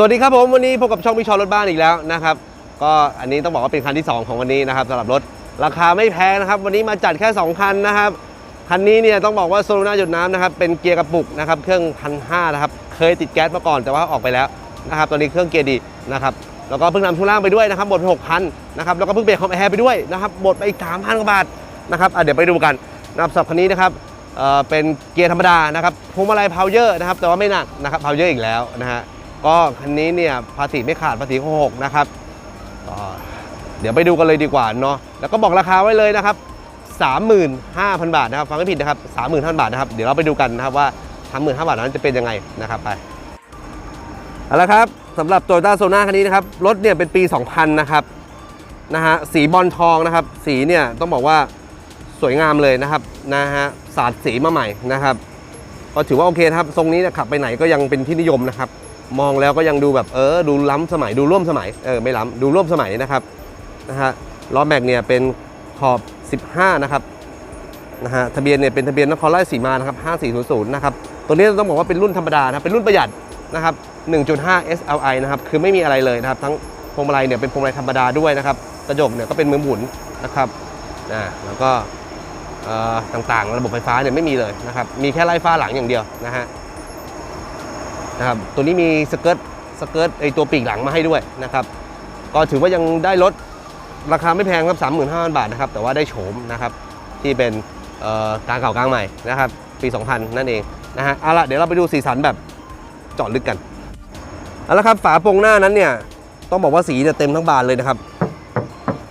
สวัสดีครับผมวันนี้พบกับช่องพิชอรถบ้านอีกแล้วนะครับ ก็อันนี้ต้องบอกว่าเป็นคันที่ 2 ของวันนี้นะครับสำหรับรถราคาไม่แพงนะครับ วันนี้มาจัดแค่ 2 คันนะครับคันนี้เนี่ยต้องบอกว่าโซลูน่าหยดน้ำนะครับเป็นเกียร์กระปุกนะครับเครื่องพันห้านะครับเคยติดแก๊สมาก่อนแต่ว่าออกไปแล้วนะครับตอนนี้เครื่องเกียร์ดีนะครับแล้วก็เพิ่งทำทุล่างไปด้วยนะครับหมดหกพันนะครับแล้วก็เพิ่งเปลี่ยนคอมแอร์ไปด้วยนะครับหมดไปอีกสามพันกว่าบาทนะครับเดี๋ยวไปดูกันนะครับสำหรับคันนี้นะครับเอ่อเป็นเกียร์ธรรมดานะครับพวงมาลัยพาวเยอร์นะครับแต่ว่าไม่หนักนะครับพาวเยอร์อีกแล้วนะฮะ ก็คันนี้เนี่ยภาษีไม่ขาดภาษีหกนะครับเดี๋ยวไปดูกันเลยดีกว่าเนาะแล้วก็บอกราคาไว้เลยนะครับ 35,000 บาทนะครับฟังไม่ผิดนะครับ35,000 บาทนะครับเดี๋ยวเราไปดูกันนะครับว่า 35,000 บาทนั้นจะเป็นยังไงนะครับไปเอาละครับสำหรับ t o y ต้าโซน่าคันนี้นะครับรถเนี่ยเป็นปี 2000 นะครับนะฮะสีบอลทองนะครับ สีเนี่ยต้องบอกว่าสวยงามเลยนะครับนะฮะสาดสีมาใหม่นะครับ ก็ถือว่าโอเคครับ ทรงนี้นยขับไปไหนก็ยังเป็นที่นิยมนะครับ มองแล้วก็ยังดูแบบเออดูล้ำสมัยดูร่วมสมัยเออไม่ล้ำดูร่วมสมัยนะครับนะฮะล้อแม็กเนี่ยเป็นขอบ 15 นะครับนะฮะทะเบียนเนี่ยเป็นทะเบียนนครราชสีมานะครับ5400นะครับตัวนี้ต้องบอกว่าเป็นรุ่นธรรมดานะเป็นรุ่นประหยัดนะครับ1.5 SLI นะครับคือไม่มีอะไรเลยนะครับ ทั้งพวงมาลัยเนี่ยเป็นพวงมาลัยธรรมดาด้วยนะครับกระจกเนี่ยก็เป็นมือหมุนนะครับนะแล้วก็เอ่อต่างๆ ระบบไฟฟ้าเนี่ยไม่มีเลยนะครับ มีแค่ไล่ฟ้าหลังอย่างเดียวนะฮะ นะครับตัวนี้มีสเกิร์ตสเกิร์ตไอตัวปีกหลังมาให้ด้วยนะครับก็ถือว่ายังได้ลดราคาไม่แพงครับ 35,000 บาทนะครับแต่ว่าได้โฉมนะครับที่เป็นกลางเก่ากลางใหม่นะครับปี 2000 นั่นเองนะฮะเอาละเดี๋ยวเราไปดูสีสันแบบจาะลึกกันเอาละครับฝาโปรงหน้านั้นเนี่ยต้องบอกว่าสีจะเต็มทั้งบานเลยนะครับ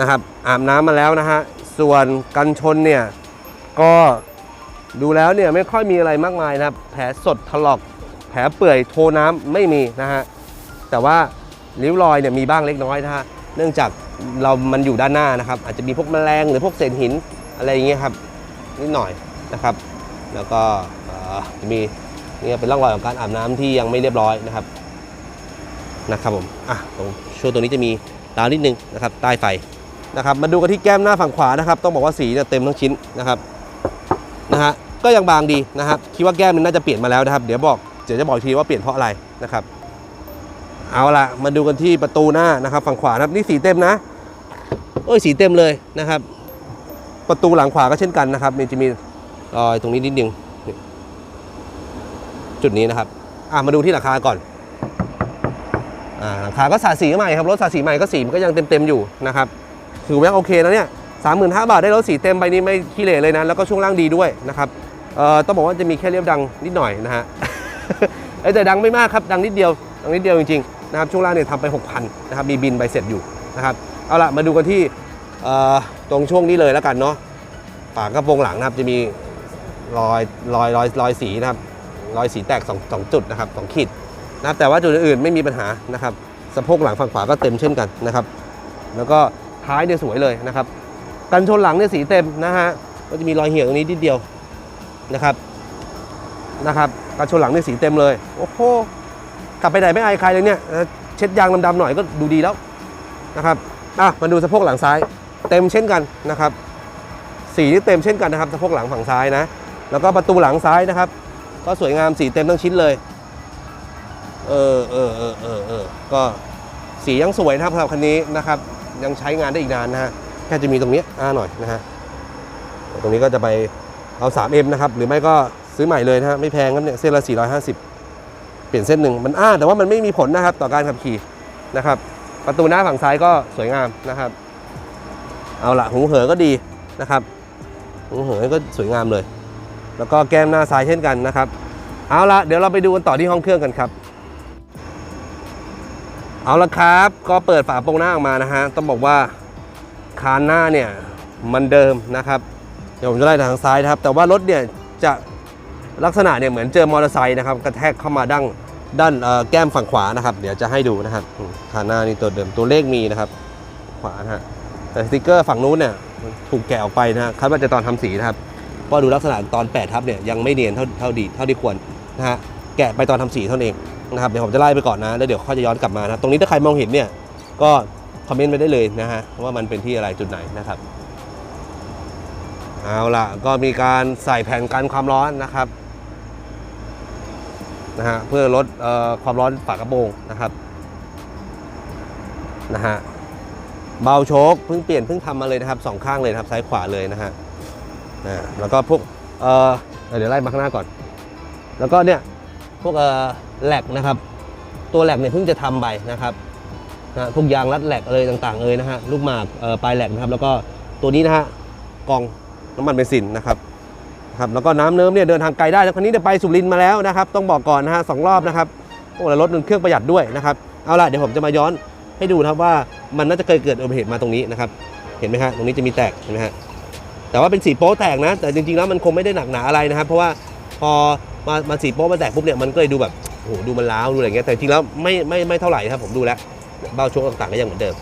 นะครับอาบน้ำมาแล้วนะฮะส่วนกันชนเนี่ยก็ดูแล้วเนี่ยไม่ค่อยมีอะไรมากมายนะครับแผลสดถลอก แผลเปื่อยโทน้ำไม่มีนะฮะแต่ว่าริ้วรอยเนี่ยมีบ้างเล็กน้อยนะฮะเนื่องจากเรามันอยู่ด้านหน้านะครับ อาจจะมีพวกแมลงหรือพวกเศษหินอะไรอย่างเงี้ยครับนิดหน่อยนะครับ แล้วก็จะมีนี่เป็นร่องรอยของการอาบน้ำที่ยังไม่เรียบร้อยนะครับนะครับผมอะตรงช่วงตัวนี้จะมีดาวนิดนึงนะครับใต้ไฟนะครับมาดูกันที่แก้มหน้าฝั่งขวานะครับ ต้องบอกว่าสีเนี่ยเต็มทั้งชิ้นนะครับนะฮะก็ยังบางดีนะครับ คิดว่าแก้มมันน่าจะเปลี่ยนมาแล้วนะครับ เดี๋ยวบอก ดี๋ยวจะบอกอีกทีว่าเปลี่ยนเพราะอะไรนะครับ เอาละมาดูกันที่ประตูหน้านะครับ ฝั่งขวานะครับนี่สีเต็มนะโอ้ยสีเต็มเลยนะครับ ประตูหลังขวาก็เช่นกันนะครับนี่จะมีรอยตรงนี้นิดนึงจุดนี้นะครับอะมาดูที่หลังคาก่อนอ่าหลังคาก็สาสีใหม่ครับรถสาสีใหม่ก็สีมันก็ยังเต็มๆอยู่นะครับถือว่าโอเคนะเนี่ยสามหมื่นห้าบาทได้รถสีเต็มใบนี้ไม่ขี้เหร่เลยนะแล้วก็ช่วงล่างดีด้วยนะครับเอ่อต้องบอกว่าจะมีแค่เรียบดังนิดหน่อยนะฮะ แต่ดังไม่มากครับ ดังนิดเดียวดังนิดเดียวจริงๆนะครับช่วงล่างเนี่ยทำไป 6,000นะครับมีบินใบเสร็จอยู่นะครับเอาละมาดูกันที่ตรงช่วงนี้เลยแล้วกันเนาะฝากระโปรงหลังนะครับจะมีรอยรอยรอยรอยสีนะครับรอยสีแตกสองสองจุดนะครับสองขีดนะครับแต่ว่าจุดอื่นไม่มีปัญหานะครับสะโพกหลังฝั่งขวาก็เต็มเช่นกันนะครับ แล้วก็ท้ายเนี่ยสวยเลยนะครับกันชนหลังเนี่ยสีเต็มนะฮะก็จะมีรอยเหี่ยวตรงนี้นิดเดียวนะครับนะครับ กันชนหลังเนี่ยสีเต็มเลย โอ้โหขับไปไหนไม่อายใครเลยเนี่ยเช็ดยางดำๆหน่อยก็ดูดีแล้วนะครับอะมาดูสะโพกหลังซ้าย เต็มเช่นกันนะครับสีนี่เต็มเช่นกันนะครับสะโพกหลังฝั่งซ้ายนะ แล้วก็ประตูหลังซ้ายนะครับ ก็สวยงามสีเต็มทั้งชิ้นเลย เออเออเออเออเออก็สียังสวยนะครับสำหรับคันนี้นะครับ ยังใช้งานได้อีกนานนะฮะแค่จะมีตรงนี้อ้าหน่อยนะฮะตรงนี้ก็จะไปเอา 3M นะครับ หรือไม่ก็ ซื้อใหม่เลยนะฮะไม่แพงครับเนี่ยเส้นละ 450 เปลี่ยนเส้นหนึ่งมันอ้าแต่ว่ามันไม่มีผลนะครับต่อการขับขี่นะครับ ประตูหน้าฝั่งซ้ายก็สวยงามนะครับ เอาละหูเหอก็ดีนะครับหูเหอก็สวยงามเลย แล้วก็แก้มหน้าซ้ายเช่นกันนะครับ เอาละเดี๋ยวเราไปดูกันต่อที่ห้องเครื่องกันครับเอาละครับ ก็เปิดฝาโปรงหน้าออกมานะฮะ ต้องบอกว่าคานหน้าเนี่ยมันเดิมนะครับ เดี๋ยวผมจะไล่ทางซ้ายครับ แต่ว่ารถเนี่ยจะ ลักษณะเนี่ยเหมือนเจอมอเตอร์ไซค์นะครับกระแทกเข้ามาดั้งด้านแก้มฝั่งขวานะครับ เดี๋ยวจะให้ดูนะครับอืมคานหน้านี่ตัวเดิมตัวเลขมีนะครับ ขวานะฮะแต่สติกเกอร์ฝั่งนู้นเนี่ยถูกแกะออกไปนะฮะคาดว่าจะตอนทำสีนะครับเพราะดูลักษณะตอนแปดทับเนี่ยยังไม่เนียนเท่าเท่าดีเท่าที่ควรนะฮะแกะไปตอนทำสีเท่านั้นเองนะครับเดี๋ยวผมจะไล่ไปก่อนนะแล้วเดี๋ยวค่อยจะย้อนกลับมานะตรงนี้ถ้าใครมองเห็นเนี่ยก็คอมเมนต์ไปได้เลยนะฮะว่ามันเป็นที่อะไรจุดไหนนะครับเอาล่ะก็มีการใส่แผ่นกันความร้อนนะครับ นะฮะเพื่อลดออความร้อนฝากระโปรงนะครับนะฮะเบาโชคเพิ่งเปลี่ยนเพิ่งทำมาเลยนะครับสองข้างเลยนะครับซ้ายขวาเลยนะฮะอ่าแล้วก็พวกเออเดี๋ยวไล่มาข้างหน้าก่อน แล้วก็เนี่ยพวกเออแหลกนะครับ ตัวแหลกเนี่ยเพิ่งจะทำไปนะครับนะพวกยางรัดแหลกอะไรต่างๆเลยนะฮะลูกหมากปลายแหลกนะครับ แล้วก็ตัวนี้นะฮะกองน้ำมันเบนซินนะครับ ครับแล้วก็น้ำเนิ้มเนี่ยเดินทางไกลได้แล้วคันนี้เดี๋ยวไปสุรินทร์มาแล้วนะครับ ต้องบอกก่อนนะฮะสองรอบนะครับโอ้แล้วรถมันเครื่องประหยัดด้วยนะครับเอาล่ะเดี๋ยวผมจะมาย้อนให้ดูนะครับว่ามันน่าจะเคยเกิดอุบัติเหตุมาตรงนี้นะครับเห็นไหมฮะตรงนี้จะมีแตกเห็นไหมฮะแต่ว่าเป็นสีโป๊แตกนะ แต่จริงๆแล้วมันคงไม่ได้หนักหนาอะไรนะครับ เพราะว่าพอมามาสีโป๊มาแตกปุ๊บเนี่ยมันก็เลยดูแบบโอ้โหดูมันล้าวดูอะไรเงี้ยแต่จริงๆแล้วไม่ไม่ไม่เท่าไหร่นะครับผมดูแล้วเบ้าชคต่างๆก็ยังเหมือนเดิม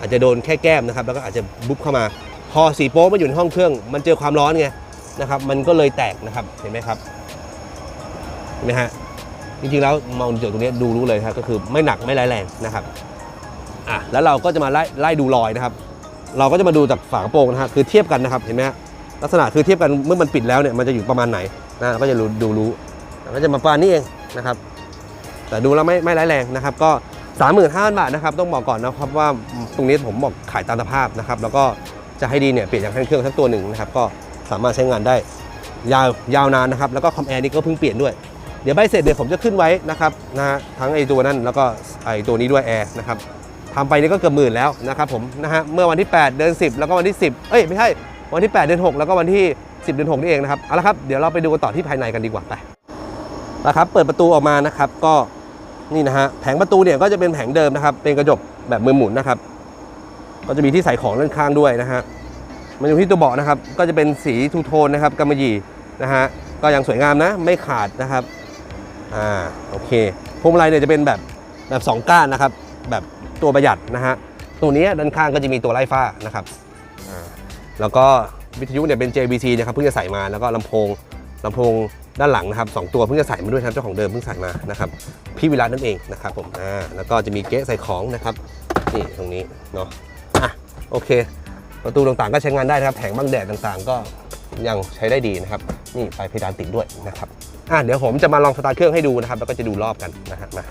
อาจจะโดนแค่แก้มนะครับแล้วก็อาจจะบุบเข้ามา พอสีโป๊มันอยู่ในห้องเครื่อง มันเจอความร้อนไง นะครับ มันก็เลยแตกนะครับเห็นไหมครับเห็นไหมฮะจริงๆแล้วมองจากตรงนี้ดูรู้เลยครับก็คือไม่หนักไม่ร้ายแรงนะครับอะแล้วเราก็จะมาไล่ไล่ดูรอยนะครับ เราก็จะมาดูจากฝากระโปรงนะฮะคือเทียบกันนะครับเห็นไหมฮะลักษณะคือเทียบกันเมื่อมันปิดแล้วเนี่ยมันจะอยู่ประมาณไหนนะก็จะดูรู้ก็จะมาประมาณนี้เองนะครับ แต่ดูแล้วไม่ไม่ร้ายแรงนะครับ ก็ 35,000 บาทนะครับ ต้องบอกก่อนนะครับว่าตรงนี้ผมบอกขายตามสภาพนะครับ แล้วก็จะให้ดีเนี่ยเปลี่ยนยางแท่นเครื่องสักตัวหนึ่งนะครับ ก็ สามารถใช้งานได้ยาวยาวนานนะครับ แล้วก็คอมแอร์นี่ก็เพิ่งเปลี่ยนด้วย เดี๋ยวใบเสร็จเดี๋ยวผมจะขึ้นไว้นะครับนะฮะทั้งไอตัวนั้นแล้วก็ไอตัวนี้ด้วยแอร์นะครับทำไปนี่ก็เกือบหมื่นแล้วนะครับผมนะฮะเมื่อวันที่ 8 เดือน 10 แล้วก็วันที่ 10 เอ้ยไม่ใช่วันที่ 8 เดือน 6 แล้วก็วันที่ 10 เดือน6นี่เองนะครับเอาละครับเดี๋ยวเราไปดูกันต่อที่ภายในกันดีกว่าไปนะครับเปิดประตูออกมานะครับก็นี่นะฮะแผงประตูเนี่ยก็จะเป็นแผงเดิมนะครับเป็นกระจกแบบมือหมุนนะครับ ก็จะมีที่ใส่ของด้านข้างด้วยนะฮะ มันอยู่ที่ตัวเบาะนะครับ ก็จะเป็นสีทูโทนนะครับกำมะหยี่นะฮะ ก็ยังสวยงามนะ ไม่ขาดนะครับ อ่า โอเค พวงมาลัยเนี่ยจะเป็นแบบแบบสองก้านนะครับ แบบตัวประหยัดนะฮะ ตัวนี้ด้านข้างก็จะมีตัวไล่ฟ้านะครับ อ่า แล้วก็วิทยุเนี่ยเป็น JVC นะครับ เพิ่งจะใส่มา แล้วก็ลำโพงลำโพงด้านหลังนะครับสองตัวเพิ่งจะใส่มาด้วยครับเจ้าของเดิมเพิ่งใส่มานะครับ พี่วิรัตนั่นเองนะครับผม อ่า แล้วก็จะมีเก๊ะใส่ของนะครับ นี่ตรงนี้เนาะ อะ โอเค ประตูต่างๆก็ใช้งานได้นะครับแผงบังแดดต่างๆ ก็ยังใช้ได้ดีนะครับนี่ไฟเพดานติดด้วยนะครับอะเดี๋ยวผมจะมาลองสตาร์ทเครื่องให้ดูนะครับ แล้วก็จะดูรอบกันนะฮะมา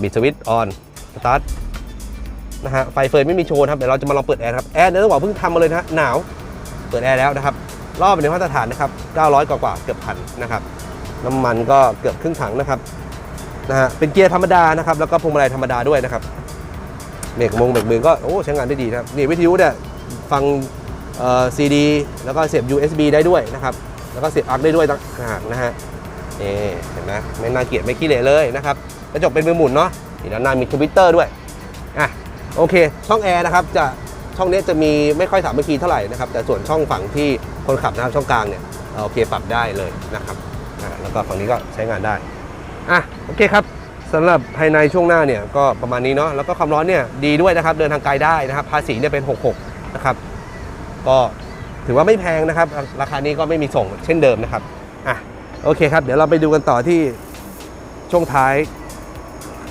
บิดสวิตช์ออนสตาร์ทนะฮะไฟเฟยไม่มีโชว์ครับเดี๋ยวเราจะมาลองเปิดแอร์ครับแอร์เนี่ยต้องบอกเพิ่งทำมาเลยนะฮะหนาวเปิดแอร์แล้วนะครับรอบเป็นมาตรฐานนะครับ 900 กว่ากว่าเกือบพันนะครับน้ำมันก็เกือบครึ่งถังนะครับนะฮะเป็นเกียร์ธรรมดานะครับ แล้วก็พวงมาลัยธรรมดาด้วยนะครับเบรกมงเบรกมือก็โอ้ใช้งานได้ดีนะครับนี่วิทยุเนี่ย ฟังซีดีแล้วก็เสียบ USB ได้ด้วยนะครับ แล้วก็เสียบอักได้ด้วยต่างหากนะฮะนี่เห็นไหมไม่น่าเกลียดไม่ขี้เหร่เลยนะครับกระจกเป็นมือหมุนเนาะนี่ด้านหน้ามีทวิตเตอร์ด้วยอะโอเค ช่องแอร์นะครับจะช่องนี้จะมีไม่ค่อยสามัคคีเท่าไหร่นะครับ แต่ส่วนช่องฝั่งที่คนขับนะครับช่องกลางเนี่ยโอเคปรับได้เลยนะครับอ่าแล้วก็ฝั่งนี้ก็ใช้งานได้อะโอเคครับสำหรับภายในช่วงหน้าเนี่ยก็ประมาณนี้เนาะแล้วก็ความร้อนเนี่ยดีด้วยนะครับเดินทางไกลได้นะครับภาษีเนี่ยเป็น 66 นะครับ ก็ถือว่าไม่แพงนะครับ ราคานี้ก็ไม่มีส่งเช่นเดิมนะครับอะโอเคครับ เดี๋ยวเราไปดูกันต่อที่ช่วงท้าย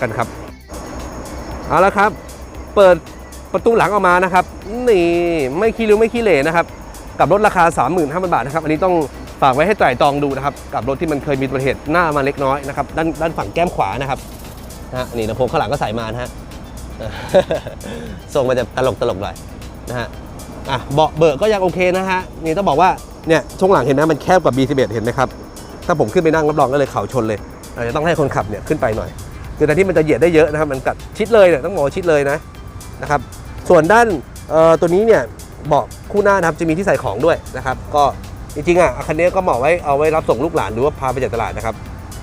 กันครับเอาละครับ เปิดประตูหลังออกมานะครับ นี่ไม่ขี้ริ้วไม่ขี้เหร่นะครับ กับรถราคา 35,000 บาทนะครับ อันนี้ต้องฝากไว้ให้ไตร่ตรองดูนะครับ กับรถที่มันเคยมีอุบัติเหตุหน้ามาเล็กน้อยนะครับ ด้านด้านฝั่งแก้มขวานะครับนะฮะนี่ลำโพงข้างหลังก็ใส่มานะฮะส่งมาจะตลกตลกหน่อย นะฮะอะเบาะเบอะก็ยังโอเคนะฮะนี่ต้องบอกว่าเนี่ยช่วงหลังเห็นไหมมันแคบกว่า B11 เห็นไหมครับ ถ้าผมขึ้นไปนั่งรับรองก็เลยเข่าชนเลยอาจจะต้องให้คนขับเนี่ยขึ้นไปหน่อย คือแทนที่มันจะเหยียดได้เยอะนะครับ มันกัดชิดเลยเนี่ยต้องบอกว่าชิดเลยนะนะครับ ส่วนด้านตัวนี้เนี่ยเบาะคู่หน้านะครับจะมีที่ใส่ของด้วยนะครับ ก็จริงๆอะคันนี้ก็เหมาะไว้เอาไว้รับส่งลูกหลานหรือว่าพาไปจากตลาดนะครับ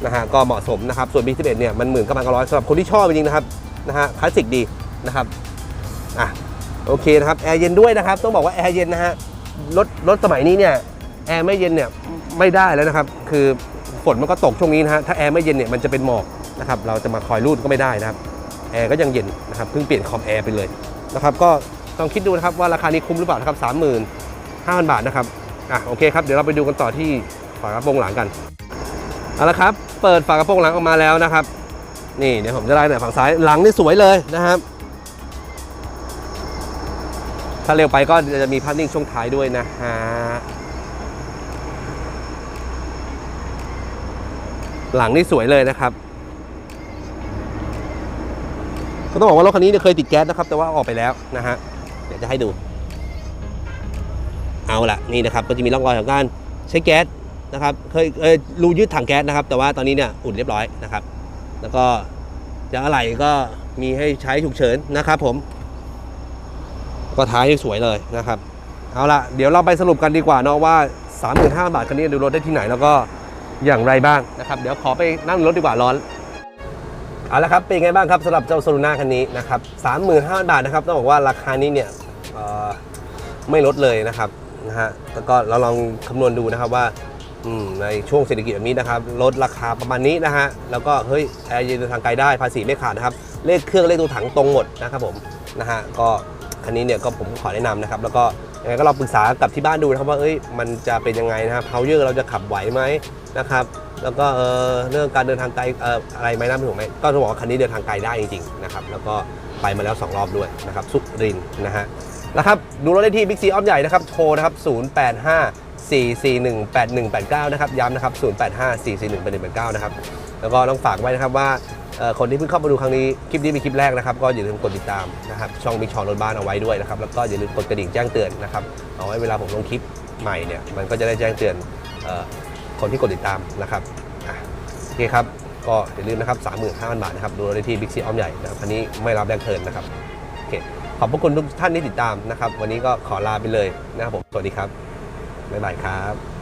นะฮะก็เหมาะสมนะครับส่วน B11 เนี่ยมันหมื่นกับพันร้อยสำหรับคนที่ชอบจริงๆนะครับนะฮะคลาสสิกดีนะครับอะ โอเคนะครับแอร์เย็นด้วยนะครับ ต้องบอกว่าแอร์เย็นนะฮะรถรถสมัยนี้เนี่ยแอร์ไม่เย็นเนี่ยไม่ได้แล้วนะครับ คือฝนมันก็ตกช่วงนี้นะฮะถ้าแอร์ไม่เย็นเนี่ยมันจะเป็นหมอกนะครับเราจะมาคอยรูดก็ไม่ได้นะครับแอร์ก็ยังเย็นนะครับเพิ่งเปลี่ยนคอมแอร์ไปเลยนะครับก็ต้องคิดดูนะครับว่าราคานี้คุ้มหรือเปล่านะครับสามหมื่นห้าพันบาทนะครับอะโอเคครับเดี๋ยวเราไปดูกันต่อที่ฝากระโปรงหลังกันเอาละครับ เปิดฝากระโปรงหลังออกมาแล้วนะครับ นี่เดี๋ยวผมจะไล่หน่อยฝั่งซ้ายหลังนี่สวยเลยนะครับ ถ้าเร็วไปก็จะมีภาพนิ่งช่วงท้ายด้วยนะฮะหลังนี่สวยเลยนะครับก็ต้องบอกว่ารถคันนี้เคยติดแก๊สนะครับ แต่ว่าออกไปแล้วนะฮะเดี๋ยวจะให้ดู เอาละนี่นะครับ ก็จะมีร่องรอยของการใช้แก๊สนะครับ เคยเออรูยืดถังแก๊สนะครับ แต่ว่าตอนนี้เนี่ยอุ่นเรียบร้อยนะครับ แล้วก็จะอะไรก็มีให้ใช้ฉุกเฉินนะครับผม ก็ท้ายสวยเลยนะครับ เอาละเดี๋ยวเราไปสรุปกันดีกว่าเนาะว่า 35,000 บาทคันนี้ดูรถได้ที่ไหนแล้วก็อย่างไรบ้างนะครับ เดี๋ยวขอไปนั่งรถดีกว่าร้อนเอาละครับเป็นไงบ้างครับสำหรับเจ้าโซลูน่าคันนี้นะครับ35,000 บาทนะครับต้องบอกว่าราคานี้เนี่ยไม่ลดเลยนะครับนะฮะแล้วก็เราลองคำนวณดูนะครับว่าในช่วงเศรษฐกิจแบบนี้นะครับลดราคาประมาณนี้นะฮะแล้วก็เฮ้ยแอร์เย็นเดินทางไกลได้ภาษีไม่ขาดนะครับเลขเครื่องเลขตัวถังตรงหมดนะครับผมนะฮะก็ คันนี้เนี่ยก็ผมขอแนะนำนะครับแล้วก็ยังไงก็ลองปรึกษากับที่บ้านดูนะครับว่าเอ้ยมันจะเป็นยังไงนะครับเพาเยอร์เราจะขับไหวไหมนะครับแล้วก็เออเรื่องการเดินทางไกลเอ่ออะไรไหมนะพี่ถูกไหมก็จะบอกว่าคันนี้เดินทางไกลได้จริงๆนะครับแล้วก็ไปมาแล้ว 2 รอบด้วยนะครับสุรินนะฮะนะครับดูรถได้ที่บิ๊กซีอ้อมใหญ่นะครับโทรนะครับ085 441 8189 นะครับย้ำนะครับ 085 441 8189 นะครับ แล้วก็ต้องฝากไว้นะครับว่า คนที่เพิ่งเข้ามาดูครั้งนี้คลิปนี้เป็นคลิปแรกนะครับก็อย่าลืมกดติดตามนะครับช่องมิชอนรถบ้านเอาไว้ด้วยนะครับแล้วก็อย่าลืมกดกระดิ่งแจ้งเตือนนะครับเอาไว้เวลาผมลงคลิปใหม่เนี่ยมันก็จะได้แจ้งเตือนออคนที่กดติดตามนะครับโอเคครับก็อย่าลืมนะครับ35,000 บาทนะครับดูรถได้ที่บิ๊กซีอ้อมใหญ่นะครับคันนี้ไม่รับแรงเทิร์นนะครับโอเคขอบพระคุณทุกท่านที่ติดตามนะครับ วันนี้ก็ขอลาไปเลยนะครับผมสวัสดีครับบ๊ายบายครับ